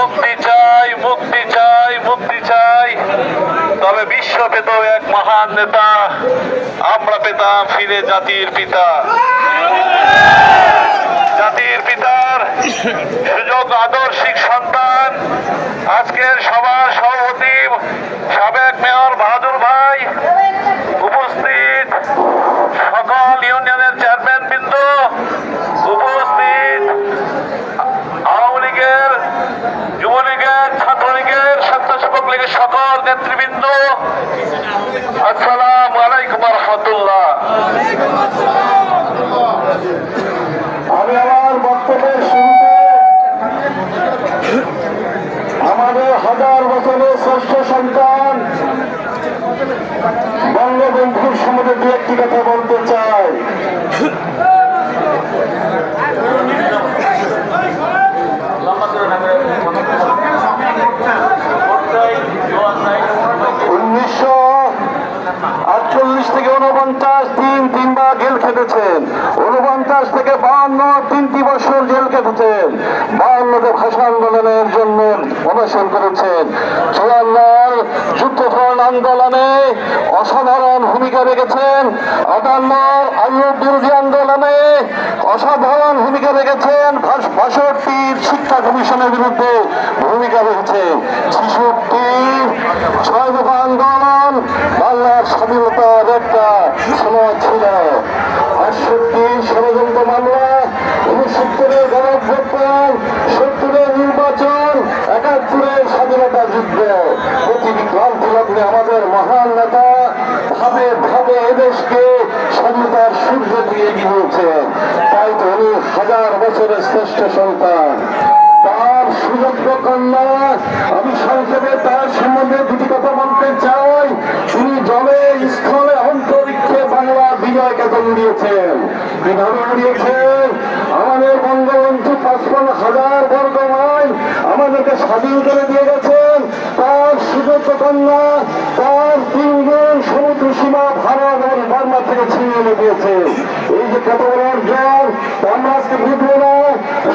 মুক্তি চাই মুক্তি চাই মুক্তি চাই। তবে বিশ্ব পেত এক মহান নেতা, আমরা পেতাম ফিরে জাতির পিতা। জাতির পিতার সুযোগ আদর্শিক সন্তান, আজকের সভার সভাপতি, সাবেক মেয়র বাহাদুর ভাই নেতৃবৃন্দ আসসালাম আলাইকুম রহমতুল্লাহ আমি আমার বক্তব্যের শুরুতে আমাদের হাজার বছরের শ্রেষ্ঠ সন্তান বঙ্গবন্ধুর সম্বন্ধে দু একটি কথা বলতে চাই উনিশশো আটচল্লিশ থেকে উনপঞ্চাশ তিন তিনবার জেল খেটেছেন উনপঞ্চাশ থেকে বাহান্ন তিনটি বছর জেল কেটেছেন বাহান্নতে ভাষা আন্দোলনের জন্য অনশন করেছেন। চুয়ান্নর যুদ্ধফল আন্দোলনে অসাধারণ ভূমিকা রেখেছেন। আটান্নর আইয়ুব বিরোধী আন্দোলনে অসাধারণ ভূমিকা রেখেছেন। বাষট্টির শিক্ষা কমিশনের বিরুদ্ধে ভূমিকা রেখেছেন। ছেষট্টির ছয় দফা আন্দোলন, বাংলার স্বাধীনতার একটা সময় ছিল। আটষট্টি ষড়যন্ত্র মামলা, উনসত্তরের গণভ্যুত্থান সত্তরের নির্বাচন, একাত্তরের স্বাধীনতা যুদ্ধ। প্রতিটি ক্রান্তি লগ্নে আমাদের মহান নেতা ভাবে ভাবে এদেশকে স্বাধীনতার সূর্য দিয়ে গিয়েছেন তাই তো উনি হাজার বছরের শ্রেষ্ঠ সন্তান। তার সুযোগ্য কন্যা, আমি সংক্ষেপে তার সম্বন্ধে দুটি কথা বলতে চাই তিনি জলে স্থলে অন্তরিক্ষে বাংলার বিজয় কেতন দিয়েছেন কীভাবে উড়িয়েছেন আমাদের বঙ্গবন্ধু পাঁচপন্ন হাজার বর্গ মাইল আমাদেরকে স্বাধীন করে দিয়ে গেছেন। তার সুযোগ্য কন্যা, তার তিনজন সমুদ্র সীমা ভারত এবং বার্মা থেকে ছিনিয়ে এনে দিয়েছে। এই যে কত বড় অর্জন, আমরা আজকে বুঝব না।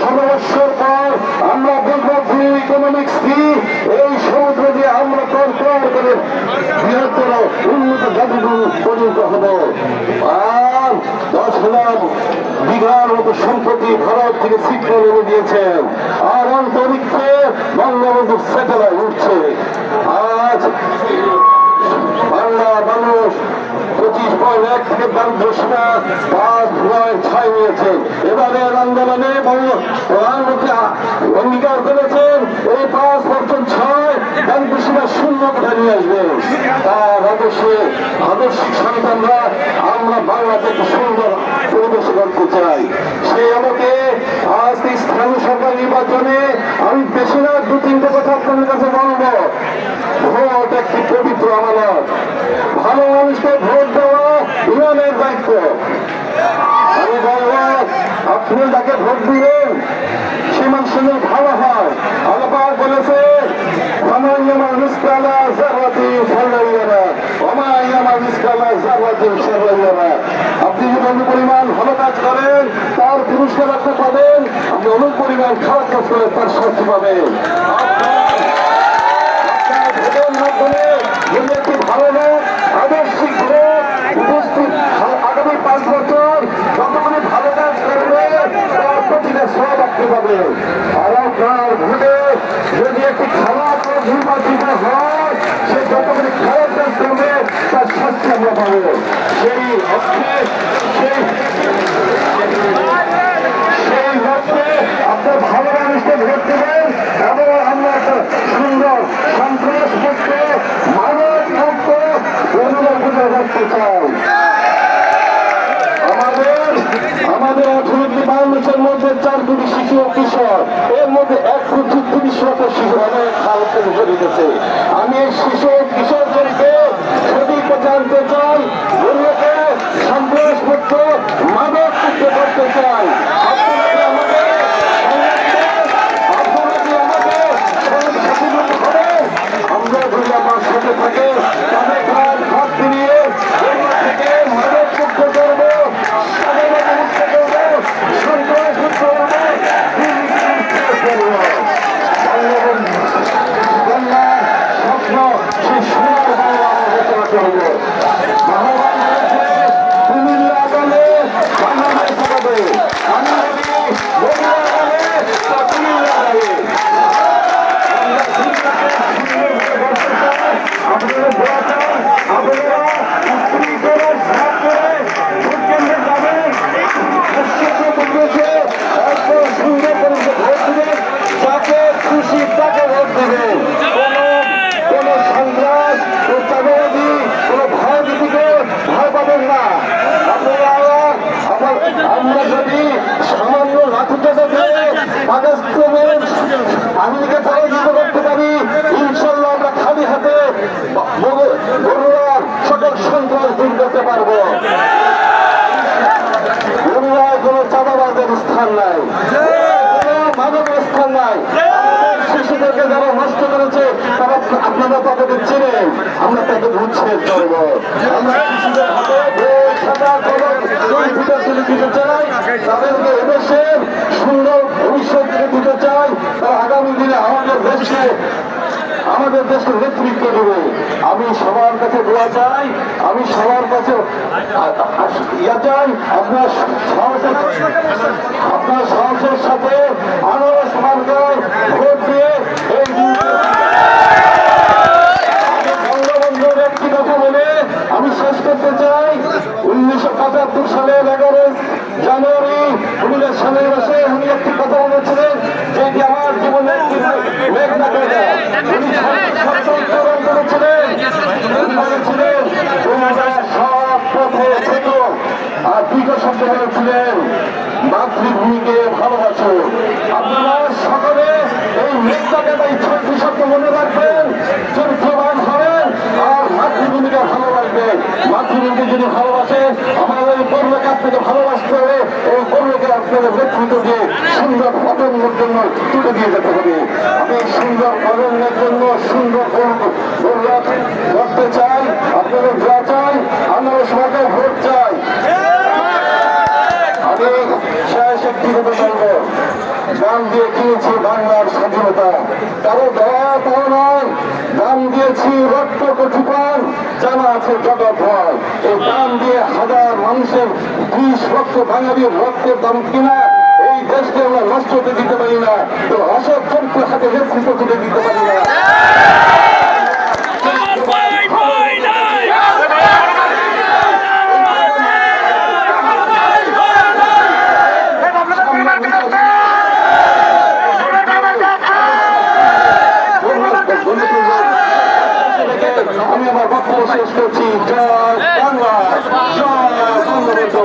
ষোলো পর আমরা বুঝব ব্লু ইকোনমিক্স কি। এই সমুদ্র দিয়ে আমরা তর করে বৃহত্তর উন্নত জাতিগুলো পরিণত হব। আর হাজার বিঘার মতো সম্পত্তি ভারত থেকে সিগন্যাল এনে দিয়েছেন। আর অন্তরিক্ষে বঙ্গবন্ধু স্যাটেলাইট উঠছে। আজ বাংলা মানুষ পঁচিশ পয়েন্ট এক থেকে বাংলাদেশটা পাঁচ নয় ছয় নিয়েছে। এবারের আন্দোলনে প্রধানমন্ত্রী অঙ্গীকার করেছেন এই পাঁচ বছর ছয় বাংলাদেশিরা শূন্য করে নিয়ে আসবে। তার আদর্শে আদর্শিক সন্তানরা আমরা বাংলাতে সুন্দর পরিবেশ করতে চাই। সে আমাকে আজ স্থানীয় সরকার নির্বাচনে আমি বেশি না, দু, তিনটে কথা আপনাদের কাছে বলব। ভোট একটি পবিত্র আমানত। ভালো মানুষকে ভোট দেওয়া ইমানের দায়িত্ব। আমি বলব, আপনি যাকে ভোট দিবেন, সে মানুষের আপনি যদি অনেক পরিমাণ ভালো কাজ করেন, তার পুরস্কার আপনি পাবেন। আপনি অনেক পরিমাণ খারাপ কাজ করেন তার শাস্তি পাবেন। মাধ্যমে যদি একটি ভালো লোক আদর্শিক লোক উপস্থিত হয়, আগামী পাঁচ বছর যতগুলি ভালো কাজ করবে তার প্রতিটা সব আপনি পাবেন আর আপনার ভোটে যদি একটি খারাপ লোক নির্বাচিত হয় সে যতগুলি খারাপ কাজ করবে তার শাস্তি আমরা পাবো সেই আপনার ভালো মানুষকে ভোট দেবেন আমরা একটা সুন্দর সন্ত্রাস মুক্ত মানব মুক্ত অনুরোধ রাখতে চাই আমাদের আমাদের অর্থনীতি বাংলাদেশের মধ্যে চার কোটি শিশু কিশোর এর মধ্যে এক কোটি তিরিশ লক্ষ শিশু অনেক হালতে জড়িতেছে আমি এই শিশু ও কিশোরদেরকে সঠিক জানতে চাই এগুলোকে সন্ত্রাস মুক্ত মাদক মুক্ত করতে চাই আপনারা কি আমাকে আপনারা কি আমাকে সচেতন করেন আমরা যদি আমার সাথে থাকে তাদের ঘর ঘর ফিরিয়ে এগুলো থেকে মাদক মুক্ত করব স্বাধীনতা মুক্ত করব সন্ত্রাস মুক্ত করব দুর্নীতি মুক্ত করব বঙ্গবন্ধু মহাবাংলাদেশ কুমিল্লা গেলে বাংলাদেশ হবে আমি বলি বগুড়া গেলে বা কুমিল্লা গেলে আপনারা দোয়া চান আপনারা স্ত্রী করে সাত করে ভোট কেন্দ্রে যাবেন নিশ্চিত পরিবেশে একদম সুন্দর পরিবেশে ভোট দিবেন যাকে খুশি তাকে ভোট দিবেন কোনো কোনো সন্ত্রাস কোনো চাঁদাবাদী কোনো ভয় ভীতিকে ভয় পাবেন না আপনারা আমার আমরা যদি সামান্য লাঠি টাকা দিয়ে পাকিস্তানের আমেরিকা পরাজিত করতে পারি ইনশাল্লাহ আমরা খালি হাতে বড়ুয়ার সকল সন্ত্রাস দূর করতে পারব বড়ুয়ায় কোনো চাঁদাবাজের স্থান নাই কোনো মানবের স্থান নাই শিশুদেরকে যারা নষ্ট করেছে তারা আপনারা তাদেরকে চিনেন আমরা তাদের কলম, দুই তুলে দিতে চাই তাদেরকে সুন্দর ভবিষ্যৎ দিতে চাই আগামী দিনে আমাদের দেশকে আমাদের দেশকে নেতৃত্ব দেবে। আমি সবার কাছে দোয়া চাই আমি সবার কাছে ইয়া চাই আপনার সাহসের আপনার সাহসের সাথে আনারস মার্কায় ভোট দিয়ে এই বঙ্গবন্ধুর একটি কথা বলে আমি শেষ করতে চাই উনিশশো পঁচাত্তর সালের এগারোই জানুয়ারি উনিশ সালের মাসে উনি একটি কথা বলেছিলেন যেটি আমার জীবনের একটি মেঘনা কথা উনি সত্য উত্তরণ করেছিলেন উনি বলেছিলেন তোমরা সব পথে থেকো আর দ্বিতীয় মাতৃভূমিকে ভালোবাসো। আপনারা সকলে এই বা এই ছয়টি শব্দ মনে রাখবেন, চরিত্রবান হবেন আর মাতৃভূমিকে ভালোবাসবেন। মাতৃভূমিকে যদি ভালোবাসেন আমাদের এই পর্বকে আপনাকে ভালোবাসতে হবে। এই পর্বকে আপনাদের নেতৃত্ব দিয়ে সুন্দর পতনের জন্য তুলে দিয়ে যেতে হবে। আমি সুন্দর পতনের জন্য সুন্দর পর্বত করতে চাই, আপনাদের যা চাই আমরা সবাইকে ভোট চাই। আমি শেষ একটি কথা দিয়ে কিনেছি বাংলার স্বাধীনতা কারও দয়া পাও নয় দাম দিয়েছি রক্ত আছে জগৎ ভয় দিয়ে হাজার মানুষের বিষ রক্ত বাঙালির রক্তের দাম কিনা এই দেশকে আমরা নষ্ট হতে দিতে পারি না, তো অসৎ চরিত্র হাতে নেতৃত্ব দিতে পারি না ভয় ভয় নাই আমি আমার বক্তব্য শেষ করছি জয় বাংলা জয় বঙ্গবন্ধু